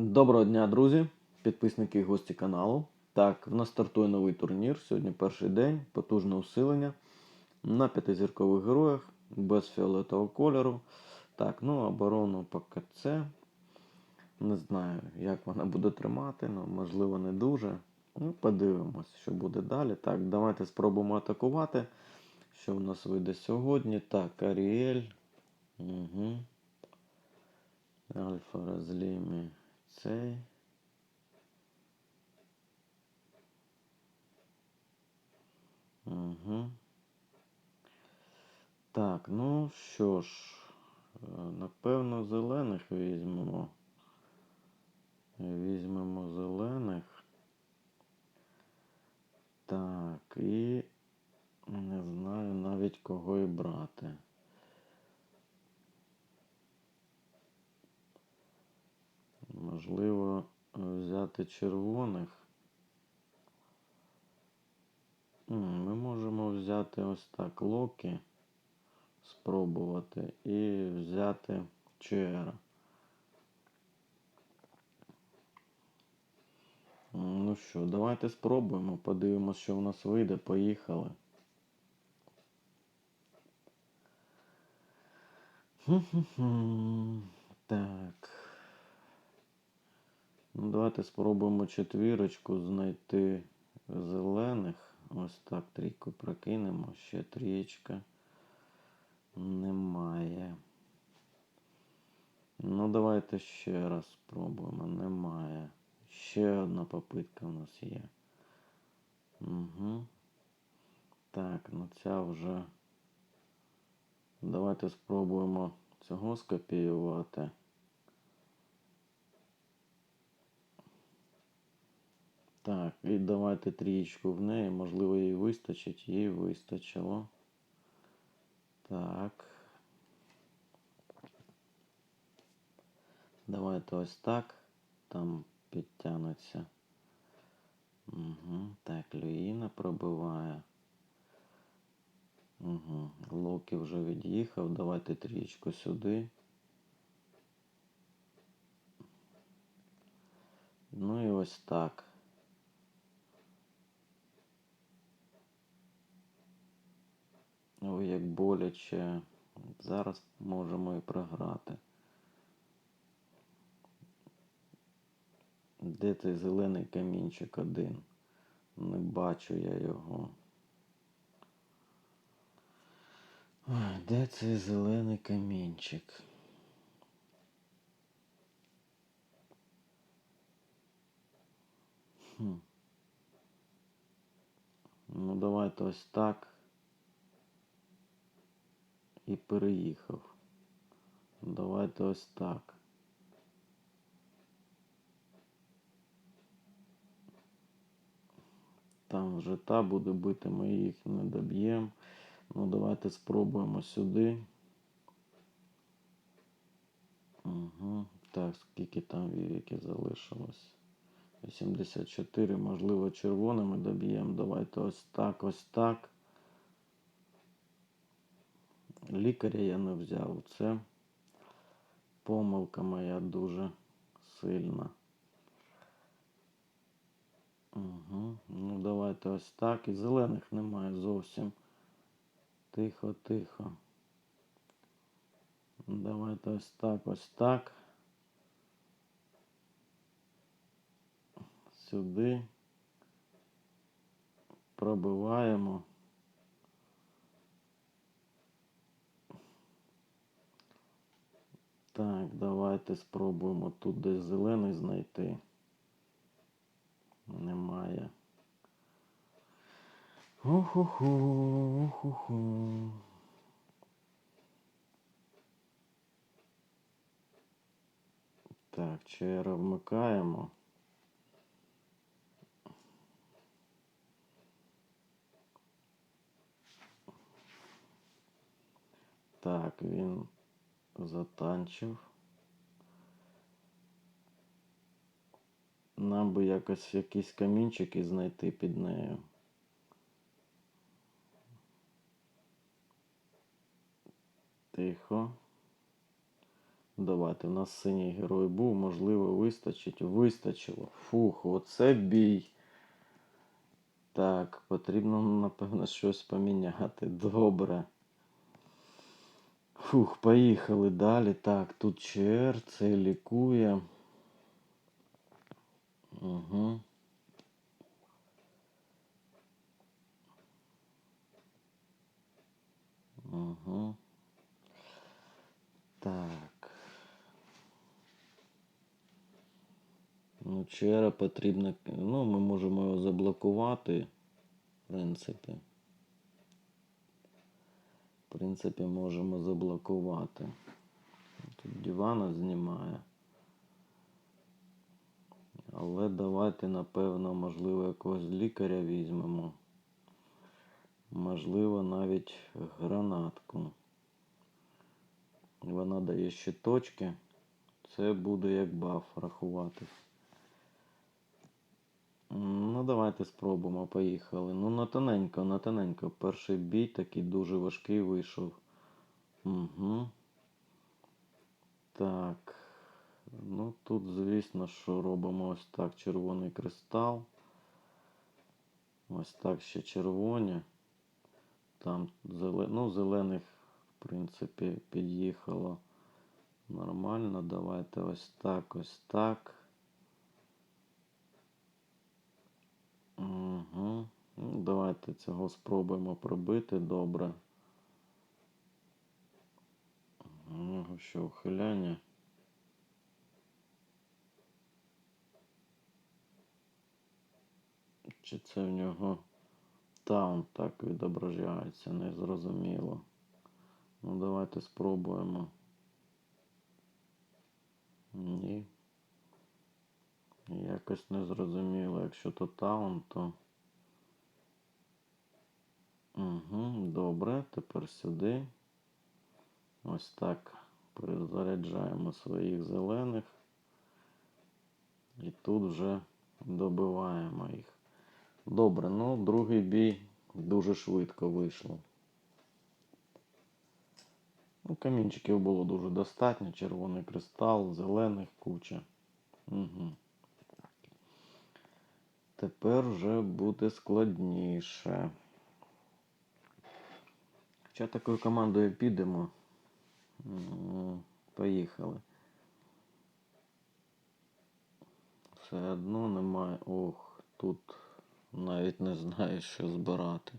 Доброго дня, друзі, підписники і гості каналу. Так, в нас стартує новий турнір. Сьогодні перший день, потужне усилення на п'ятизіркових героях без фіолетового кольору. Так, ну оборону поки це. Не знаю, як вона буде тримати, ну, можливо, не дуже. Ну, подивимось, що буде далі. Так, давайте спробуємо атакувати. Що в нас вийде сьогодні? Так, Аріель. Угу. Альфа розлімі цей. Угу. Так, ну що ж, напевно, зелених візьмемо. Візьмемо зелених. Так, і не знаю навіть кого і брати. Можливо, взяти червоних. Ми можемо взяти ось так Локі, спробувати і взяти Чера. Ну що, давайте спробуємо, подивимось, що в нас вийде. Поїхали. Так. Ну, давайте спробуємо четвірочку знайти зелених. Ось так трійку прокинемо. Ще трієчка. Немає. Ну, давайте ще раз спробуємо. Немає. Ще одна попитка у нас є. Угу. Так, ну ця вже. Давайте спробуємо цього скопіювати. Так, і давайте трієчку в неї. Можливо, їй вистачить. Їй вистачило. Так. Давайте ось так. Там підтягнеться. Угу. Так, Люїна пробиває. Угу. Локі вже від'їхав. Давайте трієчку сюди. Ну і ось так. Ой, як боляче. Зараз можемо і програти. Де цей зелений камінчик один? Не бачу я його. Де цей зелений камінчик? Хм. Ну, давайте ось так. І переїхав. Давайте ось так. Там вже та буде бити, ми їх не доб'ємо. Ну, давайте спробуємо сюди. Угу. Так, скільки там вівіки залишилось? 84, можливо, червоними доб'ємо. Давайте ось так, ось так. Лікаря я не взяв. Це помилка моя дуже сильна. Угу. Ну, давайте ось так. І зелених немає зовсім. Тихо, тихо. Давайте ось так, ось так. Сюди. Пробиваємо. Так, давайте спробуємо тут десь зелений знайти. Немає. Уху-ху, уху-ху. Так, чера вмикаємо. Так, він затанчив. Нам би якось якісь камінчики знайти під нею. Тихо. Давайте, у нас синій герой був, можливо, вистачить. Вистачило. Фух, оце бій. Так, потрібно, напевно, щось поміняти. Добре. Фух, поїхали далі. Так, тут ЧР, це лікує. Угу. Угу. Так. Ну, ЧР потрібно. Ну, ми можемо його заблокувати, в принципі. В принципі, можемо заблокувати. Тут дивана знімає. Але давайте, напевно, можливо, якогось лікаря візьмемо. Можливо, навіть гранатку. Вона дає щиточки. Це буде як баф рахуватись. Ну, давайте спробуємо, поїхали. Ну, на тоненько, на тоненько. Перший бій такий дуже важкий вийшов. Угу. Так. Ну, тут, звісно, що робимо ось так червоний кристал. Ось так ще червоні. Там зеле... ну, зелених, в принципі, під'їхало нормально. Давайте ось так, ось так. Угу. Ну, давайте цього спробуємо пробити добре. Нього ще ухиляння. Чи це в нього таун так відображається, незрозуміло. Ну, давайте спробуємо. Ні. Якось незрозуміло. Якщо то таун, то. Угу, добре, тепер сюди. Ось так перезаряджаємо своїх зелених. І тут вже добиваємо їх. Добре, ну другий бій дуже швидко вийшло. Ну, камінчиків було дуже достатньо. Червоний кристал, зелених куча. Угу. Тепер вже буде складніше. Хоча такою командою підемо. Поїхали. Все одно немає. Ох, тут навіть не знаю, що збирати.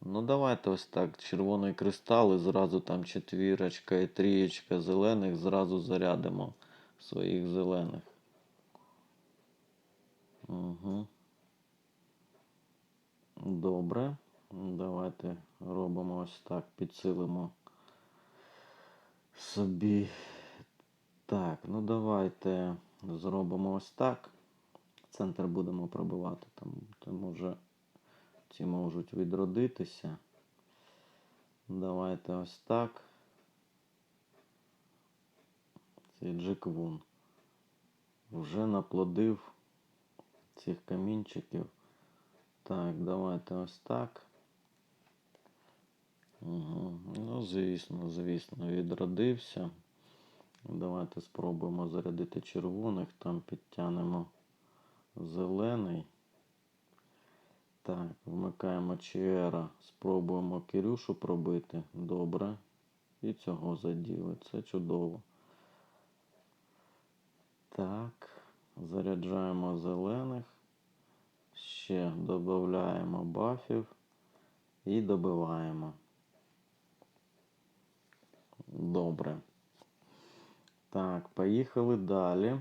Ну, давайте ось так. Червоний кристал і зразу там четвірочка і трієчка зелених, зразу зарядимо своїх зелених. Угу. Добре. Давайте робимо ось так, підсилимо собі. Так, ну давайте зробимо ось так. Центр будемо пробивати, там, тому вже ці можуть відродитися. Давайте ось так. Цей Джеквун вже наплодив цих камінчиків. Так, давайте ось так. Угу. Ну, звісно, звісно, відродився. Давайте спробуємо зарядити червоних, там підтягнемо зелений. Так, вмикаємо ЧР, спробуємо Кирюшу пробити. Добре. І цього заділи. Це чудово. Так, заряджаємо зелених. Ще додаємо бафів і добиваємо. Добре. Так, поїхали далі.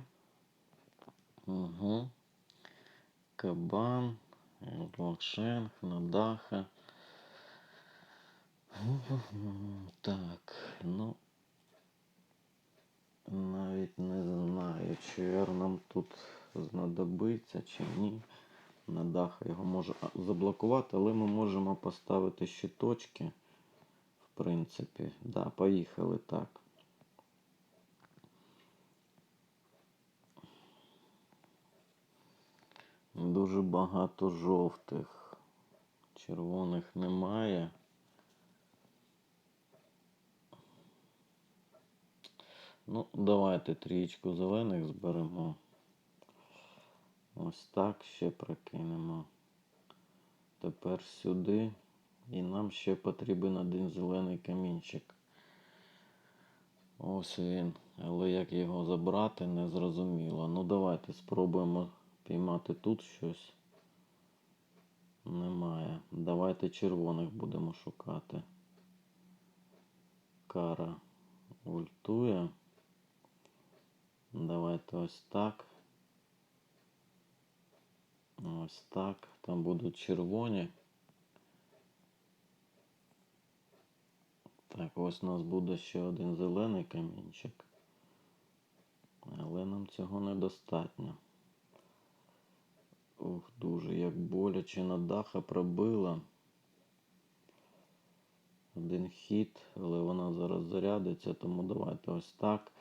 Угу. Кабан, Лакшенг, Надаха. Так, ну навіть не знаю, чи нам тут знадобиться чи ні. Надаха його може заблокувати, але ми можемо поставити щиточки. В принципі, да, поїхали так. Дуже багато жовтих. Червоних немає. Ну, давайте трієчку зелених зберемо. Ось так ще прокинемо. Тепер сюди. І нам ще потрібен один зелений камінчик. Ось він. Але як його забрати, не зрозуміло. Ну давайте спробуємо піймати тут щось. Немає. Давайте червоних будемо шукати. Кара ультує. Давайте ось так. Ось так. Там будуть червоні. Так, ось у нас буде ще один зелений камінчик. Але нам цього недостатньо. Ух, дуже як боляче на даха пробила. Один хід, але вона зараз зарядиться, тому давайте ось так.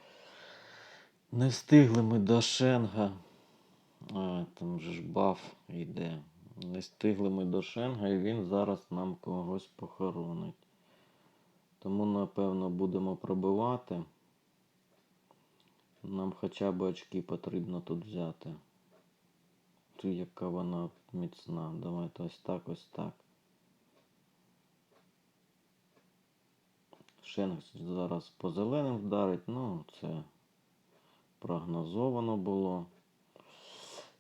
Не встигли ми до Шенга. А, там же ж баф йде. Не встигли ми до Шенга і він зараз нам когось похоронить. Тому, напевно, будемо пробивати. Нам хоча б очки потрібно тут взяти. Ту, яка вона міцна. Давайте ось так, ось так. Шенг зараз по зеленим вдарить, ну це прогнозовано було.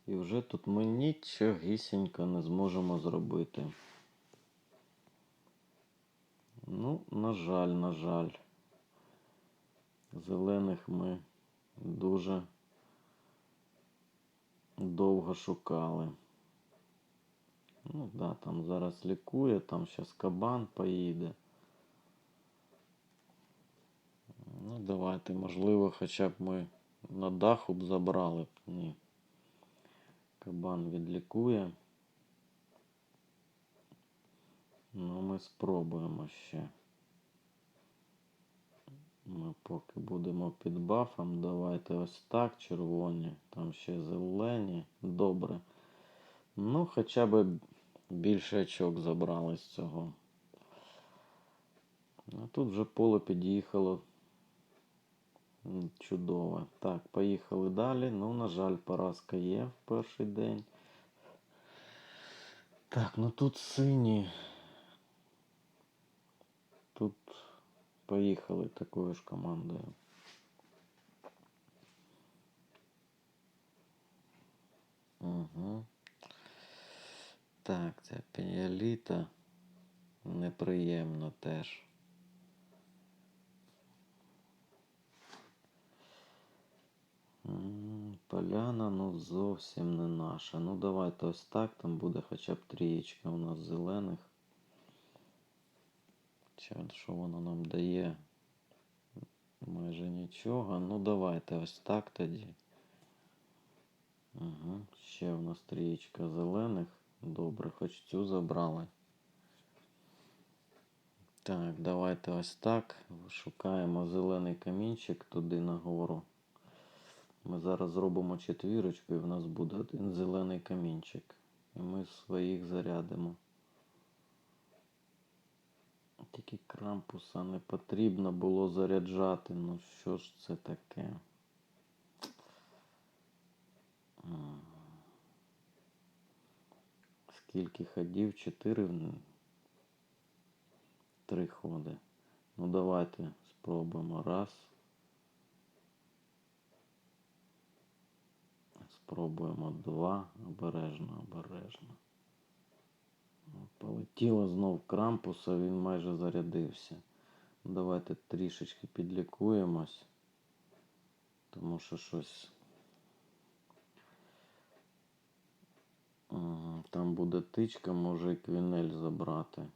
І вже тут ми нічогісінько не зможемо зробити. Ну, на жаль, на жаль. Зелених ми дуже довго шукали. Ну да, там зараз лікує, там зараз кабан поїде. Ну, давайте, можливо, хоча б ми на даху б забрали. Ні. Кабан відлікує. Ну, ми спробуємо ще. Ми поки будемо під бафом. Давайте ось так, червоні, там ще зелені. Добре. Ну, хоча б більше очок забрали з цього. А тут вже поле під'їхало. Чудово. Так, поїхали далі. Ну, на жаль, поразка є в перший день. Так, ну тут сині. Тут поїхали такою ж командою. Угу. Так, ця піаліта неприємно теж. Поляна, ну зовсім не наша. Ну давайте ось так, там буде хоча б трієчка у нас зелених. Чи що воно нам дає? Майже нічого. Ну давайте ось так тоді. Угу. Ще в нас трієчка зелених. Добре, хоч цю забрали. Так, давайте ось так. Шукаємо зелений камінчик туди нагору. Ми зараз зробимо четвірочку і в нас буде один зелений камінчик. І ми своїх зарядимо. Тільки крампуса не потрібно було заряджати. Ну що ж це таке? Скільки ходів? Чотири. Три ходи. Ну давайте спробуємо. Раз. Спробуємо два. Обережно, обережно. Полетіло знов крампуса, він майже зарядився. Давайте трішечки підлікуємось. Тому що щось. Там буде тичка, може і квінель забрати.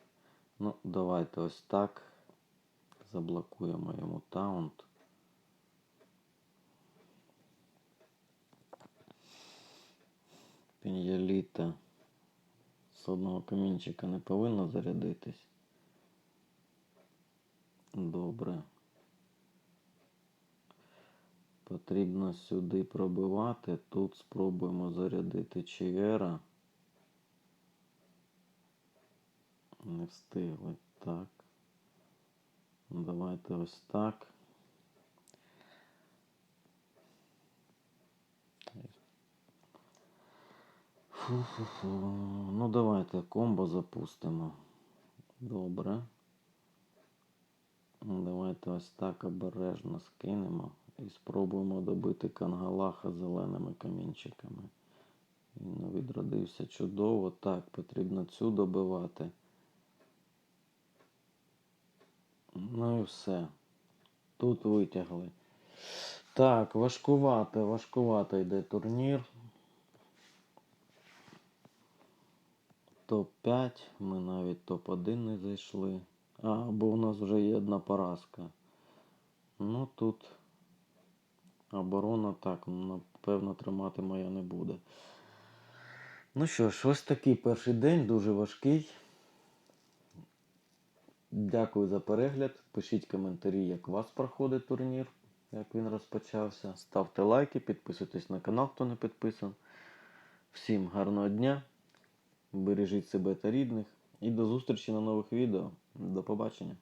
Ну, давайте ось так. Заблокуємо йому таунт. Пін'яліта з одного камінчика не повинно зарядитись. Добре. Потрібно сюди пробивати. Тут спробуємо зарядити Чиєра. Не встигли. Так. Давайте ось так. Фу-фу-фу. Ну давайте комбо запустимо. Добре. Давайте ось так обережно скинемо і спробуємо добити кангалаха зеленими камінчиками. Він відродився чудово. Так, потрібно цю добивати. Ну і все. Тут витягли. Так, важкувато, важкувато йде турнір. Топ-5. Ми навіть топ-1 не зайшли. А, бо у нас вже є одна поразка. Ну тут оборона так, напевно, тримати моя не буде. Ну що ж, ось такий перший день, дуже важкий. Дякую за перегляд. Пишіть коментарі, як у вас проходить турнір, як він розпочався. Ставте лайки, підписуйтесь на канал, хто не підписан. Всім гарного дня, бережіть себе та рідних і до зустрічі на нових відео. До побачення.